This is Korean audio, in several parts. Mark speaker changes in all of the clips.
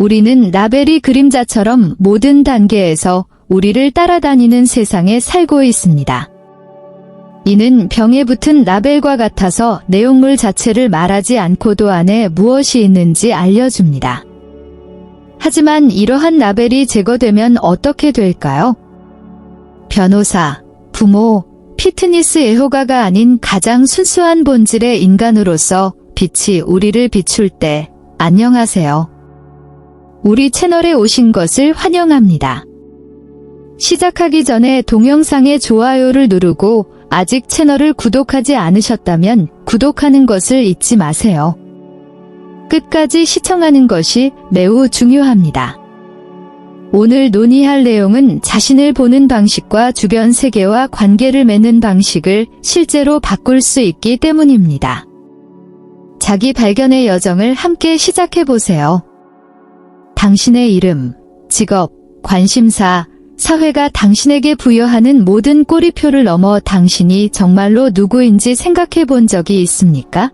Speaker 1: 우리는 라벨이 그림자처럼 모든 단계에서 우리를 따라다니는 세상에 살고 있습니다. 이는 병에 붙은 라벨과 같아서 내용물 자체를 말하지 않고도 안에 무엇이 있는지 알려줍니다. 하지만 이러한 라벨이 제거되면 어떻게 될까요? 변호사, 부모, 피트니스 애호가가 아닌 가장 순수한 본질의 인간으로서 빛이 우리를 비출 때 안녕하세요. 우리 채널에 오신 것을 환영합니다. 시작하기 전에 동영상의 좋아요를 누르고 아직 채널을 구독하지 않으셨다면 구독하는 것을 잊지 마세요. 끝까지 시청하는 것이 매우 중요합니다. 오늘 논의할 내용은 자신을 보는 방식과 주변 세계와 관계를 맺는 방식을 실제로 바꿀 수 있기 때문입니다. 자기 발견의 여정을 함께 시작해 보세요. 당신의 이름, 직업, 관심사, 사회가 당신에게 부여하는 모든 꼬리표를 넘어 당신이 정말로 누구인지 생각해 본 적이 있습니까?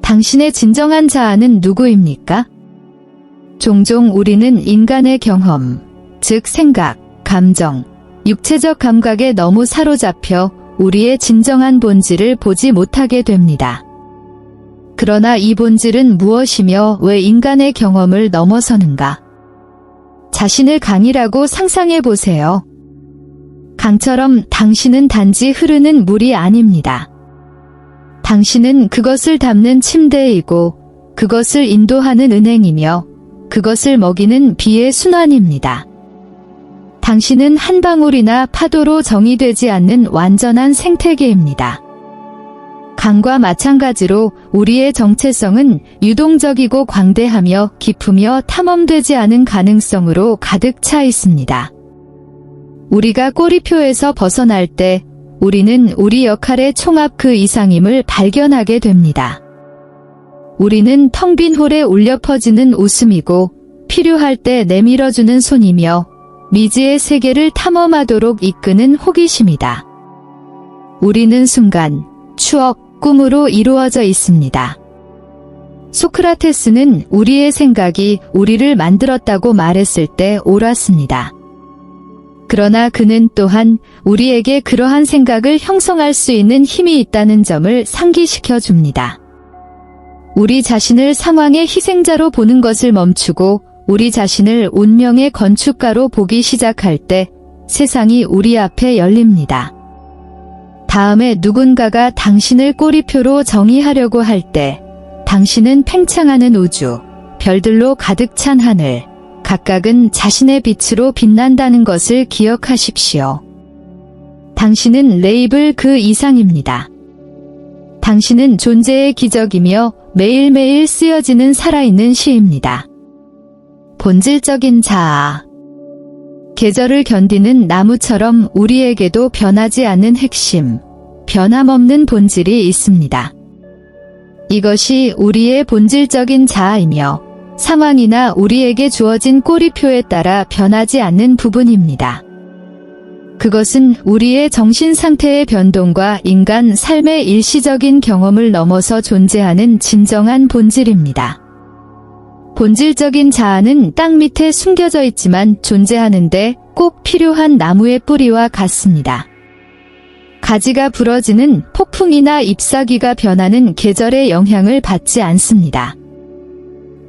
Speaker 1: 당신의 진정한 자아는 누구입니까? 종종 우리는 인간의 경험, 즉 생각, 감정, 육체적 감각에 너무 사로잡혀 우리의 진정한 본질을 보지 못하게 됩니다. 그러나 이 본질은 무엇이며 왜 인간의 경험을 넘어서는가? 자신을 강이라고 상상해 보세요. 강처럼 당신은 단지 흐르는 물이 아닙니다. 당신은 그것을 담는 침대이고 그것을 인도하는 은행이며 그것을 먹이는 비의 순환입니다. 당신은 한 방울이나 파도로 정의되지 않는 완전한 생태계입니다. 강과 마찬가지로 우리의 정체성은 유동적이고 광대하며 깊으며 탐험되지 않은 가능성으로 가득 차 있습니다. 우리가 꼬리표에서 벗어날 때 우리는 우리 역할의 총합 그 이상임을 발견하게 됩니다. 우리는 텅 빈 홀에 울려 퍼지는 웃음이고 필요할 때 내밀어주는 손이며 미지의 세계를 탐험하도록 이끄는 호기심이다. 우리는 순간, 추억, 꿈으로 이루어져 있습니다. 소크라테스는 우리의 생각이 우리를 만들었다고 말했을 때 옳았습니다. 그러나 그는 또한 우리에게 그러한 생각을 형성할 수 있는 힘이 있다는 점을 상기시켜 줍니다. 우리 자신을 상황의 희생자로 보는 것을 멈추고 우리 자신을 운명의 건축가로 보기 시작할 때 세상이 우리 앞에 열립니다. 다음에 누군가가 당신을 꼬리표로 정의하려고 할 때 당신은 팽창하는 우주, 별들로 가득 찬 하늘, 각각은 자신의 빛으로 빛난다는 것을 기억하십시오. 당신은 레이블 그 이상입니다. 당신은 존재의 기적이며 매일매일 쓰여지는 살아있는 시입니다. 본질적인 자아. 계절을 견디는 나무처럼 우리에게도 변하지 않는 핵심, 변함없는 본질이 있습니다. 이것이 우리의 본질적인 자아이며 상황이나 우리에게 주어진 꼬리표에 따라 변하지 않는 부분입니다. 그것은 우리의 정신 상태의 변동과 인간 삶의 일시적인 경험을 넘어서 존재하는 진정한 본질입니다. 본질적인 자아는 땅 밑에 숨겨져 있지만 존재하는데 꼭 필요한 나무의 뿌리와 같습니다. 가지가 부러지는 폭풍이나 잎사귀가 변하는 계절의 영향을 받지 않습니다.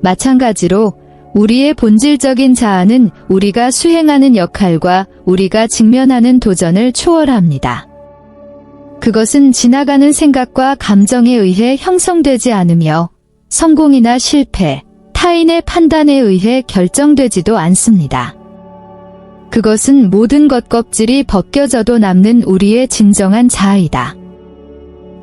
Speaker 1: 마찬가지로 우리의 본질적인 자아는 우리가 수행하는 역할과 우리가 직면하는 도전을 초월합니다. 그것은 지나가는 생각과 감정에 의해 형성되지 않으며 성공이나 실패, 타인의 판단에 의해 결정되지도 않습니다. 그것은 모든 것 껍질이 벗겨져도 남는 우리의 진정한 자아이다.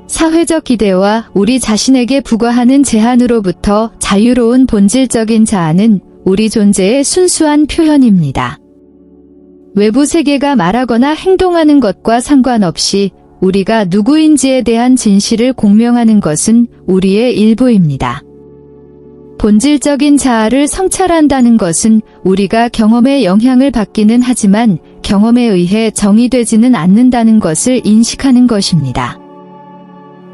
Speaker 1: 사회적 기대와 우리 자신에게 부과하는 제한으로부터 자유로운 본질적인 자아는 우리 존재의 순수한 표현입니다. 외부 세계가 말하거나 행동하는 것과 상관없이 우리가 누구인지에 대한 진실을 공명하는 것은 우리의 일부입니다. 본질적인 자아를 성찰한다는 것은 우리가 경험의 영향을 받기는 하지만 경험에 의해 정의되지는 않는다는 것을 인식하는 것입니다.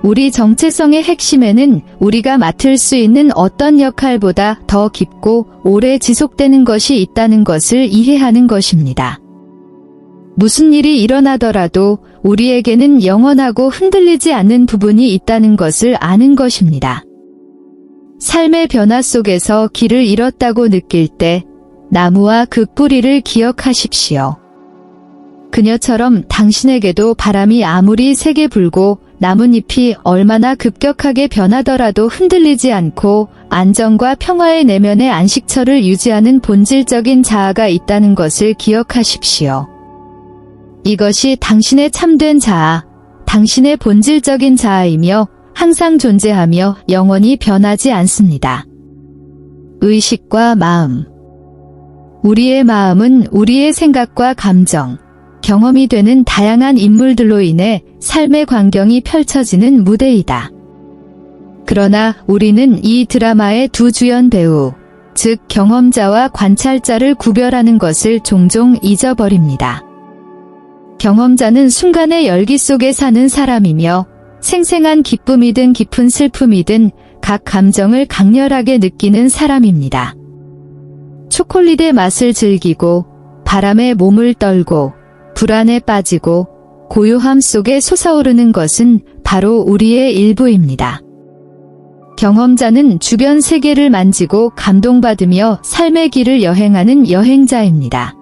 Speaker 1: 우리 정체성의 핵심에는 우리가 맡을 수 있는 어떤 역할보다 더 깊고 오래 지속되는 것이 있다는 것을 이해하는 것입니다. 무슨 일이 일어나더라도 우리에게는 영원하고 흔들리지 않는 부분이 있다는 것을 아는 것입니다. 삶의 변화 속에서 길을 잃었다고 느낄 때 나무와 그 뿌리를 기억하십시오. 그녀처럼 당신에게도 바람이 아무리 세게 불고 나뭇잎이 얼마나 급격하게 변하더라도 흔들리지 않고 안정과 평화의 내면의 안식처를 유지하는 본질적인 자아가 있다는 것을 기억하십시오. 이것이 당신의 참된 자아, 당신의 본질적인 자아이며 항상 존재하며 영원히 변하지 않습니다. 의식과 마음. 우리의 마음은 우리의 생각과 감정, 경험이 되는 다양한 인물들로 인해 삶의 광경이 펼쳐지는 무대이다. 그러나 우리는 이 드라마의 두 주연 배우, 즉 경험자와 관찰자를 구별하는 것을 종종 잊어버립니다. 경험자는 순간의 열기 속에 사는 사람이며 생생한 기쁨이든 깊은 슬픔이든 각 감정을 강렬하게 느끼는 사람입니다. 초콜릿의 맛을 즐기고 바람에 몸을 떨고 불안에 빠지고 고요함 속에 솟아오르는 것은 바로 우리의 일부입니다. 경험자는 주변 세계를 만지고 감동받으며 삶의 길을 여행하는 여행자입니다.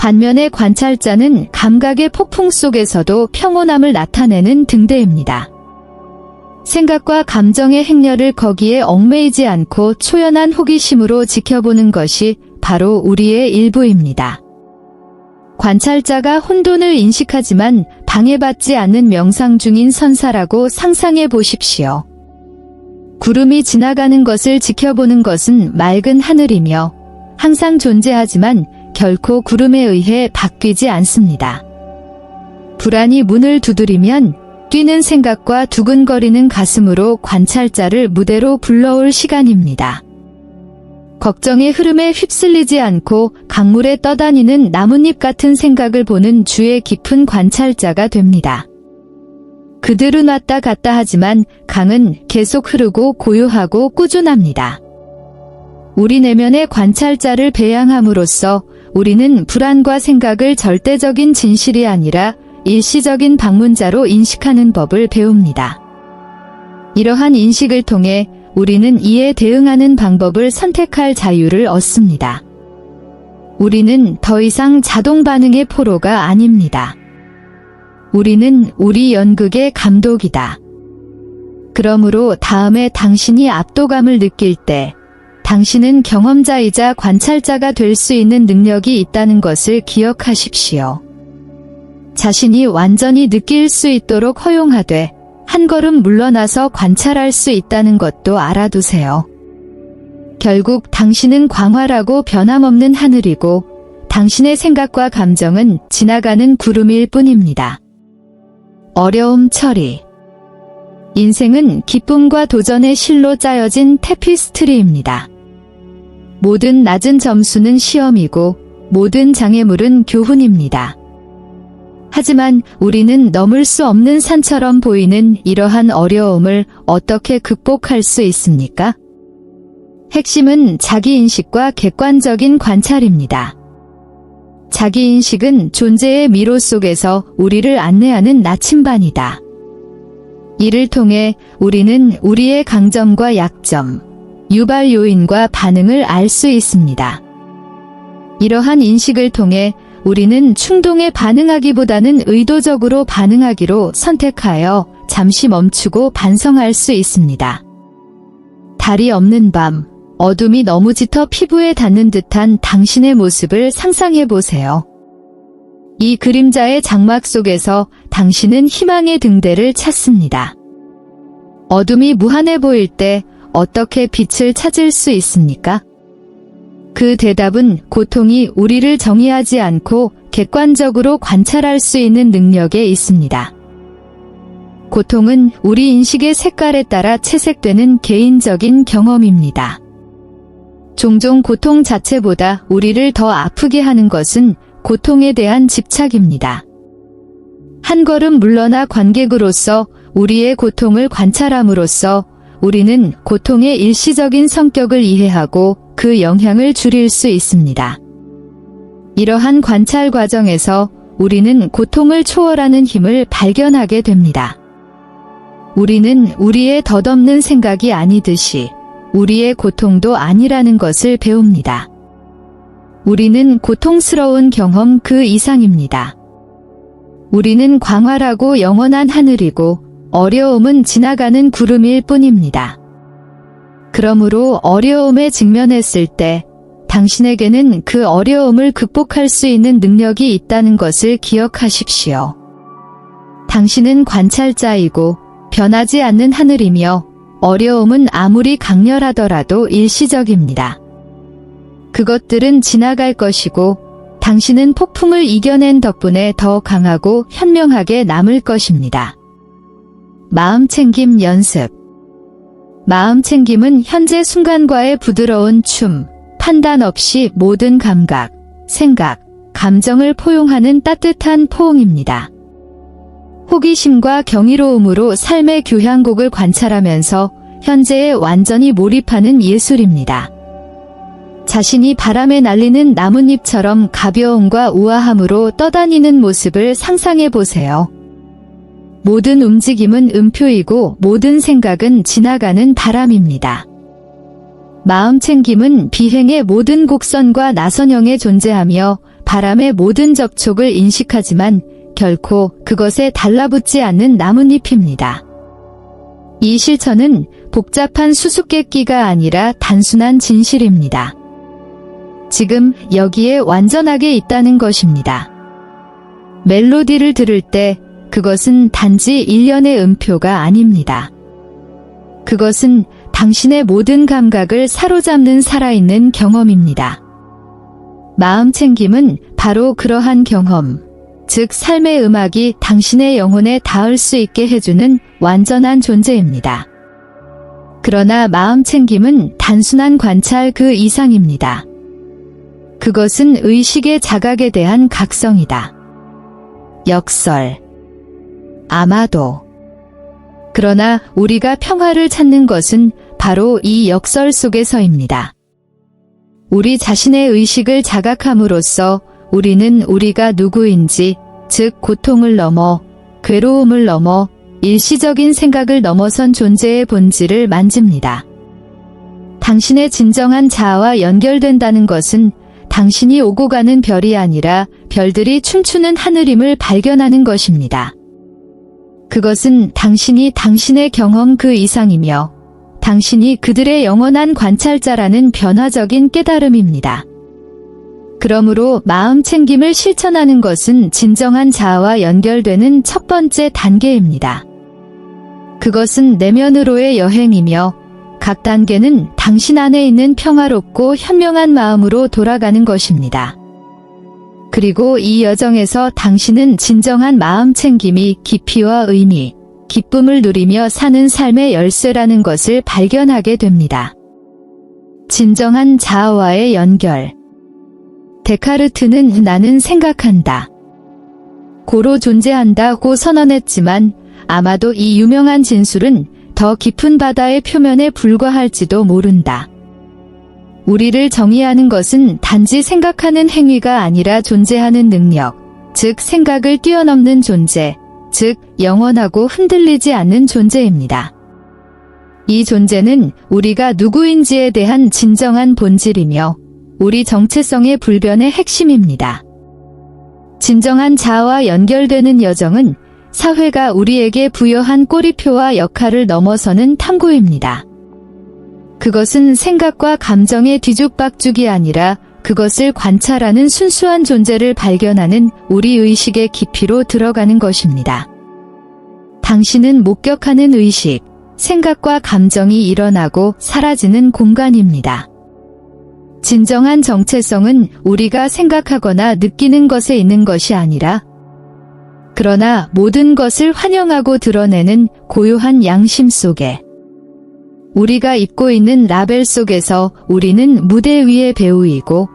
Speaker 1: 반면에 관찰자는 감각의 폭풍 속에서도 평온함을 나타내는 등대입니다. 생각과 감정의 행렬을 거기에 얽매이지 않고 초연한 호기심으로 지켜보는 것이 바로 우리의 일부입니다. 관찰자가 혼돈을 인식하지만 방해받지 않는 명상 중인 선사라고 상상해 보십시오. 구름이 지나가는 것을 지켜보는 것은 맑은 하늘이며 항상 존재하지만 결코 구름에 의해 바뀌지 않습니다. 불안이 문을 두드리면 뛰는 생각과 두근거리는 가슴으로 관찰자를 무대로 불러올 시간입니다. 걱정의 흐름에 휩쓸리지 않고 강물에 떠다니는 나뭇잎 같은 생각을 보는 주의 깊은 관찰자가 됩니다. 그들은 왔다 갔다 하지만 강은 계속 흐르고 고요하고 꾸준합니다. 우리 내면의 관찰자를 배양함으로써 우리는 불안과 생각을 절대적인 진실이 아니라 일시적인 방문자로 인식하는 법을 배웁니다. 이러한 인식을 통해 우리는 이에 대응하는 방법을 선택할 자유를 얻습니다. 우리는 더 이상 자동 반응의 포로가 아닙니다. 우리는 우리 연극의 감독이다. 그러므로 다음에 당신이 압도감을 느낄 때 당신은 경험자이자 관찰자가 될 수 있는 능력이 있다는 것을 기억하십시오. 자신이 완전히 느낄 수 있도록 허용하되 한 걸음 물러나서 관찰할 수 있다는 것도 알아두세요. 결국 당신은 광활하고 변함없는 하늘이고 당신의 생각과 감정은 지나가는 구름일 뿐입니다. 어려움 처리. 인생은 기쁨과 도전의 실로 짜여진 테피스트리입니다. 모든 낮은 점수는 시험이고 모든 장애물은 교훈입니다. 하지만 우리는 넘을 수 없는 산처럼 보이는 이러한 어려움을 어떻게 극복할 수 있습니까? 핵심은 자기인식과 객관적인 관찰입니다. 자기인식은 존재의 미로 속에서 우리를 안내하는 나침반이다. 이를 통해 우리는 우리의 강점과 약점, 유발 요인과 반응을 알 수 있습니다. 이러한 인식을 통해 우리는 충동에 반응하기보다는 의도적으로 반응하기로 선택하여 잠시 멈추고 반성할 수 있습니다. 달이 없는 밤, 어둠이 너무 짙어 피부에 닿는 듯한 당신의 모습을 상상해 보세요. 이 그림자의 장막 속에서 당신은 희망의 등대를 찾습니다. 어둠이 무한해 보일 때 어떻게 빛을 찾을 수 있습니까? 그 대답은 고통이 우리를 정의하지 않고 객관적으로 관찰할 수 있는 능력에 있습니다. 고통은 우리 인식의 색깔에 따라 채색되는 개인적인 경험입니다. 종종 고통 자체보다 우리를 더 아프게 하는 것은 고통에 대한 집착입니다. 한 걸음 물러나 관객으로서 우리의 고통을 관찰함으로써 우리는 고통의 일시적인 성격을 이해하고 그 영향을 줄일 수 있습니다. 이러한 관찰 과정에서 우리는 고통을 초월하는 힘을 발견하게 됩니다. 우리는 우리의 덧없는 생각이 아니듯이 우리의 고통도 아니라는 것을 배웁니다. 우리는 고통스러운 경험 그 이상입니다. 우리는 광활하고 영원한 하늘이고 어려움은 지나가는 구름일 뿐입니다. 그러므로 어려움에 직면했을 때 당신에게는 그 어려움을 극복할 수 있는 능력이 있다는 것을 기억하십시오. 당신은 관찰자이고 변하지 않는 하늘이며 어려움은 아무리 강렬하더라도 일시적입니다. 그것들은 지나갈 것이고 당신은 폭풍을 이겨낸 덕분에 더 강하고 현명하게 남을 것입니다. 마음 챙김 연습 마음 챙김은 현재 순간과의 부드러운 춤, 판단 없이 모든 감각, 생각, 감정을 포용하는 따뜻한 포옹입니다. 호기심과 경이로움으로 삶의 교향곡을 관찰하면서 현재에 완전히 몰입하는 예술입니다. 자신이 바람에 날리는 나뭇잎처럼 가벼움과 우아함으로 떠다니는 모습을 상상해 보세요. 모든 움직임은 음표이고 모든 생각은 지나가는 바람입니다. 마음 챙김은 비행의 모든 곡선과 나선형에 존재하며 바람의 모든 접촉을 인식하지만 결코 그것에 달라붙지 않는 나뭇잎입니다. 이 실천은 복잡한 수수께끼가 아니라 단순한 진실입니다. 지금 여기에 완전하게 있다는 것입니다. 멜로디를 들을 때 그것은 단지 일련의 음표가 아닙니다. 그것은 당신의 모든 감각을 사로잡는 살아있는 경험입니다. 마음 챙김은 바로 그러한 경험, 즉 삶의 음악이 당신의 영혼에 닿을 수 있게 해주는 완전한 존재입니다. 그러나 마음 챙김은 단순한 관찰 그 이상입니다. 그것은 의식의 자각에 대한 각성이다. 역설. 아마도. 그러나 우리가 평화를 찾는 것은 바로 이 역설 속에서입니다. 우리 자신의 의식을 자각함으로써 우리는 우리가 누구인지, 즉 고통을 넘어, 괴로움을 넘어, 일시적인 생각을 넘어선 존재의 본질을 만집니다. 당신의 진정한 자아와 연결된다는 것은 당신이 오고 가는 별이 아니라 별들이 춤추는 하늘임을 발견하는 것입니다. 그것은 당신이 당신의 경험 그 이상이며 당신이 그들의 영원한 관찰자라는 변화적인 깨달음입니다. 그러므로 마음 챙김을 실천하는 것은 진정한 자아와 연결되는 첫 번째 단계입니다. 그것은 내면으로의 여행이며 각 단계는 당신 안에 있는 평화롭고 현명한 마음으로 돌아가는 것입니다. 그리고 이 여정에서 당신은 진정한 마음 챙김이 깊이와 의미, 기쁨을 누리며 사는 삶의 열쇠라는 것을 발견하게 됩니다. 진정한 자아와의 연결. 데카르트는 나는 생각한다. 고로 존재한다고 선언했지만 아마도 이 유명한 진술은 더 깊은 바다의 표면에 불과할지도 모른다. 우리를 정의하는 것은 단지 생각하는 행위가 아니라 존재하는 능력, 즉 생각을 뛰어넘는 존재, 즉 영원하고 흔들리지 않는 존재입니다. 이 존재는 우리가 누구인지에 대한 진정한 본질이며 우리 정체성의 불변의 핵심입니다. 진정한 자아와 연결되는 여정은 사회가 우리에게 부여한 꼬리표와 역할을 넘어서는 탐구입니다. 그것은 생각과 감정의 뒤죽박죽이 아니라 그것을 관찰하는 순수한 존재를 발견하는 우리 의식의 깊이로 들어가는 것입니다. 당신은 목격하는 의식, 생각과 감정이 일어나고 사라지는 공간입니다. 진정한 정체성은 우리가 생각하거나 느끼는 것에 있는 것이 아니라 그러나 모든 것을 환영하고 드러내는 고요한 양심 속에 우리가 입고 있는 라벨 속에서 우리는 무대 위의 배우이고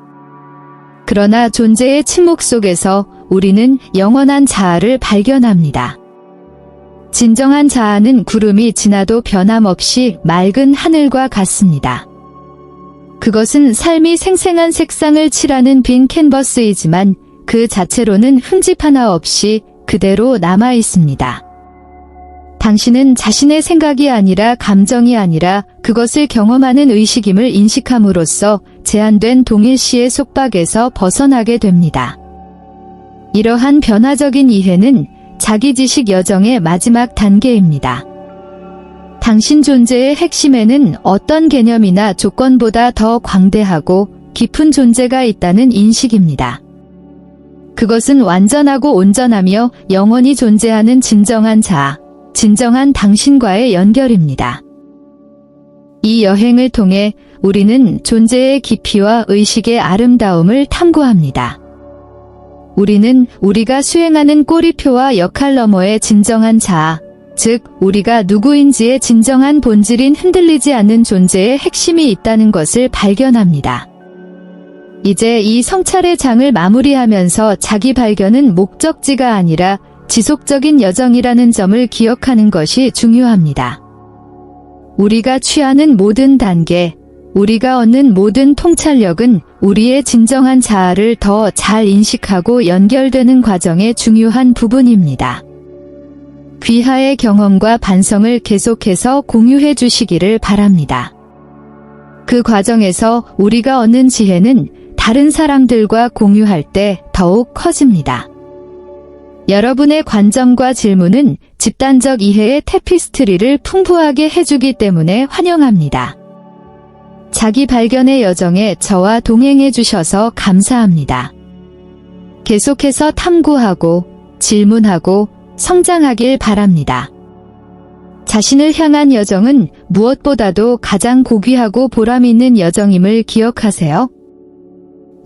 Speaker 1: 그러나 존재의 침묵 속에서 우리는 영원한 자아를 발견합니다. 진정한 자아는 구름이 지나도 변함없이 맑은 하늘과 같습니다. 그것은 삶이 생생한 색상을 칠하는 빈 캔버스이지만 그 자체로는 흠집 하나 없이 그대로 남아 있습니다. 당신은 자신의 생각이 아니라 감정이 아니라 그것을 경험하는 의식임을 인식함으로써 제한된 동일시의 속박에서 벗어나게 됩니다. 이러한 변화적인 이해는 자기지식 여정의 마지막 단계입니다. 당신 존재의 핵심에는 어떤 개념이나 조건보다 더 광대하고 깊은 존재가 있다는 인식입니다. 그것은 완전하고 온전하며 영원히 존재하는 진정한 자아, 진정한 당신과의 연결입니다. 이 여행을 통해 우리는 존재의 깊이와 의식의 아름다움을 탐구합니다. 우리는 우리가 수행하는 꼬리표와 역할 너머의 진정한 자아, 즉, 우리가 누구인지의 진정한 본질인 흔들리지 않는 존재의 핵심이 있다는 것을 발견합니다. 이제 이 성찰의 장을 마무리하면서 자기 발견은 목적지가 아니라 지속적인 여정이라는 점을 기억하는 것이 중요합니다. 우리가 취하는 모든 단계, 우리가 얻는 모든 통찰력은 우리의 진정한 자아를 더 잘 인식하고 연결되는 과정의 중요한 부분입니다. 귀하의 경험과 반성을 계속해서 공유해 주시기를 바랍니다. 그 과정에서 우리가 얻는 지혜는 다른 사람들과 공유할 때 더욱 커집니다. 여러분의 관점과 질문은 집단적 이해의 테피스트리를 풍부하게 해주기 때문에 환영합니다. 자기 발견의 여정에 저와 동행해 주셔서 감사합니다. 계속해서 탐구하고 질문하고 성장하길 바랍니다. 자신을 향한 여정은 무엇보다도 가장 고귀하고 보람 있는 여정임을 기억하세요.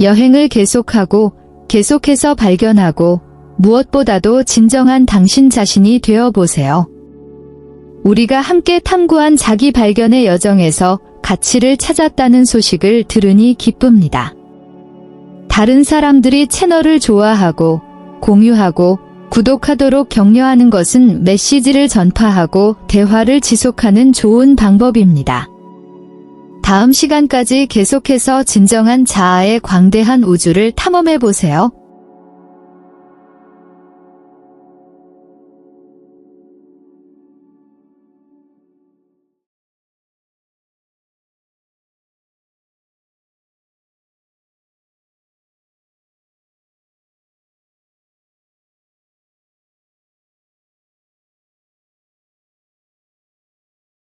Speaker 1: 여행을 계속하고 계속해서 발견하고 무엇보다도 진정한 당신 자신이 되어 보세요. 우리가 함께 탐구한 자기 발견의 여정에서 가치를 찾았다는 소식을 들으니 기쁩니다. 다른 사람들이 채널을 좋아하고 공유하고 구독하도록 격려하는 것은 메시지를 전파하고 대화를 지속하는 좋은 방법입니다. 다음 시간까지 계속해서 진정한 자아의 광대한 우주를 탐험해 보세요.